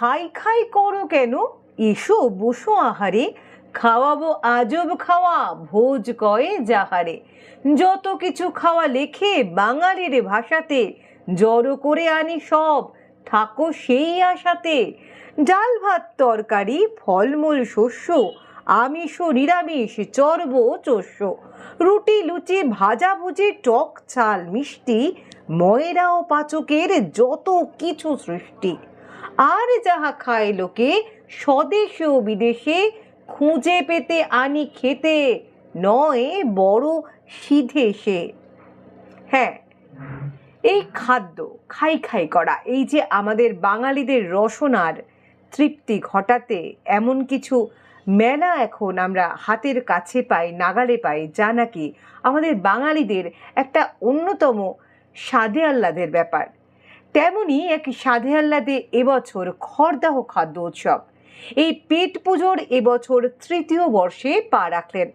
খাই খাই করো কেন? এসো, বসো আহারে। খাওয়াবো, আজব খাওয়া, ভোজ কয়ে যাহারে। যত কিছু খাওয়া লেখে বাঙালির ভাষাতে, জড়ো করে আনি সব, থাকো সেই আশাতে। ডাল ভাত তরকারি, ফলমূল শস্য, আমিষ ও নিরামিষ, চর্ব চস্য। রুটি, লুচি, ভাজাভুজি, টক, চাল, মিষ্টি, ময়রা ও পাচকের যত কিছু সৃষ্টি। আর যাহা খায় লোকে, স্বদেশে ও বিদেশে খুঁজে পেতে আনি খেতে, নয় বড় সিধে সে। হ্যাঁ এই খাদ্য খাই খাই করা, এই যে আমাদের বাঙালিদের রসনার তৃপ্তি ঘটাতে এমন কিছু মেলা এখন আমরা হাতের কাছে পাই, নাগালে পাই, যা নাকি আমাদের বাঙালিদের একটা অন্যতম স্বাদে আহ্লাদের ব্যাপার। তেমনি এক স্বাদে আহ্লাদে এবছর খড়দাহ খাদ্য উৎসব। এই পেট পুজোর এবছর তৃতীয় বর্ষে পা রাখলেন।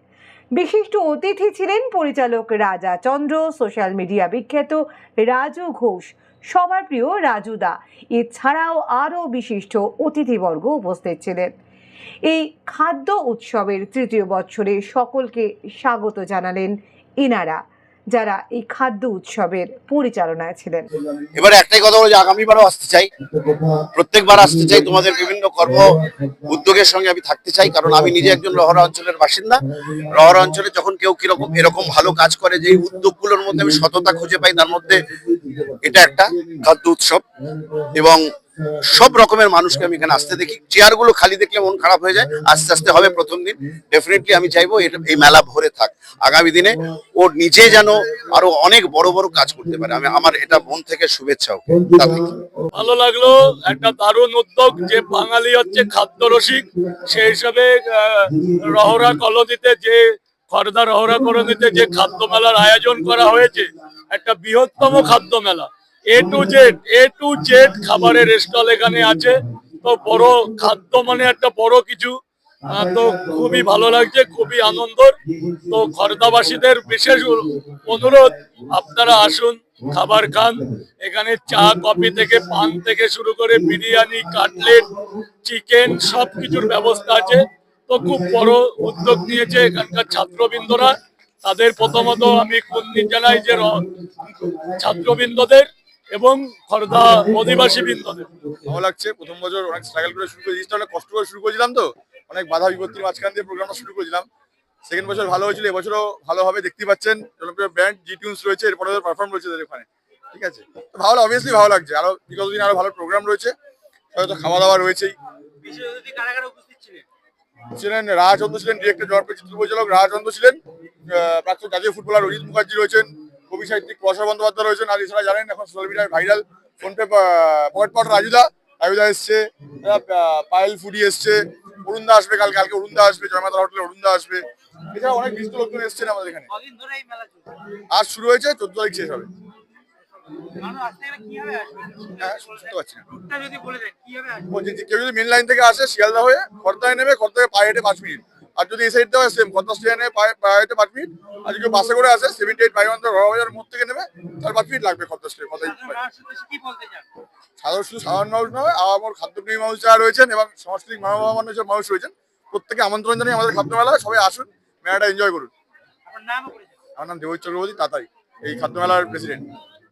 বিশিষ্ট অতিথি ছিলেন পরিচালক রাজা চন্দ্র, সোশ্যাল মিডিয়া বিখ্যাত রাজু ঘোষ, সবার প্রিয় রাজুদা এছাড়াও আরও বিশিষ্ট অতিথিবর্গ উপস্থিত ছিলেন। এই খাদ্য উৎসবের তৃতীয় বছরে সকলকে স্বাগত জানালেন ইনারা যারা এই খাদ্য উৎসবের পরিচালনায় ছিলেন। এবার একটাই কথা হলো যে আগামীবারও আসতে চাই। প্রত্যেকবার আসতে চাই। তোমাদের বিভিন্ন কর্ম উদ্যোগের সঙ্গে আমি থাকতে চাই। কারণ আমি নিজে একজন রহরা অঞ্চলের বাসিন্দা। রহরা অঞ্চলে যখন কেউ কীরকম এরকম ভালো কাজ করে যে উদ্যোগগুলোর মধ্যে আমি সততা খুঁজে পাই, তার মধ্যে এটা একটা খাদ্য উৎসব। এবং সব রকমের মানুষকে আমি এখানে আসতে দেখি। চেয়ারগুলো খালি দেখলে মন খারাপ হয়ে যায়। আস্তে আস্তে হবে প্রথম দিন। ডেফিনেটলি আমি চাইব এই মেলা ভরে থাক। আগামী দিনে ও নিজে যেন আরও অনেক বড় বড় কাজ করতে পারে। আমি আমার এটা মন থেকে শুভেচ্ছা। ভালো লাগল। একটা দারুণ উদ্যোগ যে বাঙালি হচ্ছে খাদ্য রসিক। সেই হিসাবে রহরা কলোনিতে যে খর্দা রহরা কলোনিতে যে খাদ্য মেলার আয়োজন করা হয়েছে, একটা বৃহত্তম খাদ্য মেলা। A to Z A to Z খাবারের স্টল এখানে আছে। তো বড় খাদ্য মানে একটা বড় কিছু। তো খুবই ভালো লাগছে, খুবই আনন্দর। তো খর্দাবাসীদের বিশেষ অনুরোধ, আপনারা আসুন, খাবার খান। এখানে চা, কফি থেকে পান থেকে শুরু করে বিরিয়ানি, কাটলেট, চিকেন সব কিছুর ব্যবস্থা আছে। তো খুব বড় উদ্যোগ নিয়েছে এখানকার ছাত্রবৃন্দরা। তাদের প্রথমত আমি কুন্দি জানাই যে ছাত্রবৃন্দদের এবং খর্দা অধিবাসী বৃন্দদের। ভালো লাগছে প্রথম বছর অনেক স্ট্রাগল করে শুরু করে জিনিসটা অনেক কষ্ট করে শুরু করেছিলাম তো অনেক বাধা বিপত্তির মাঝখান দিয়ে প্রোগ্রামটা শুরু করেছিলাম। সেকেন্ড বছর ভালো হয়েছিল এবছরও ভালোভাবে দেখতে পাচ্ছেন। জনপ্রিয় ব্যান্ড জি টিউন্স রয়েছে এরপরে পারফর্ম রয়েছে তাদের ওখানে। ঠিক আছে? ভালো অবভিয়াসলি ভালো লাগছে। আরও বিগত দিন আরও ভালো প্রোগ্রাম রয়েছে। হয়তো খাওয়া দাওয়া রয়েছেই ছিলেন? রাজচন্দ্র ছিলেন ডিরেক্টর জনপ্রিয় চিত্র পরিচালক রাজচন্দ্র ছিলেন প্রাক্তন জাতীয় ফুটবলার অজিত মুখার্জি রয়েছেন কবি সাহিত্যিক প্রসার বন্দ্যোপাধ্যায় রয়েছেন। আর এছাড়া জানেন এখন সোশ্যাল মিডিয়ায় viral PhonePe pocket pot Rajuda. Rajuda এসছে। পায়েল ফুডি এসছে। অরুণদা আসবে কাল কালকে অরুণদা আসবে। জয়মাতা হোটেলে অরুণদা আসবে। এছাড়া অনেক বিস্তর লোকজন এসছেন আমাদের এখানে। আজ শুরু হয়েছে চোদ্দ তারিখ শেষ হবে। কেউ যদি মেন লাইন থেকে আসে শিয়ালদা হয়ে খর্দায় নেমে খর্দায় পায়ে হেঁটে পাঁচ মিনিট। আর যদি এই সাইড থেকে সেম খর্দা স্টেশনে পায়ে পায়ে হেঁটে পাঁচ মিনিট। আর যদি বাসে করে আসে সেভেন্টি এইট বাজার মোড় থেকে তার পাঁচ মিনিট লাগবে খর্দা স্টেশন সাধারণ শুধু সাধারণ মানুষ নয় আমার খাদ্যপ্রেমী মানুষ যারা রয়েছেন এবং সাংস্কৃতিক মানুষ রয়েছেন প্রত্যেকে আমন্ত্রণ জানিয়ে আমাদের খাদ্য মেলায় সবাই আসুন মেলাটা এনজয় করুন। আমার নাম দেবজিৎ চক্রবর্তী তাতাই এই খাদ্য মেলার প্রেসিডেন্ট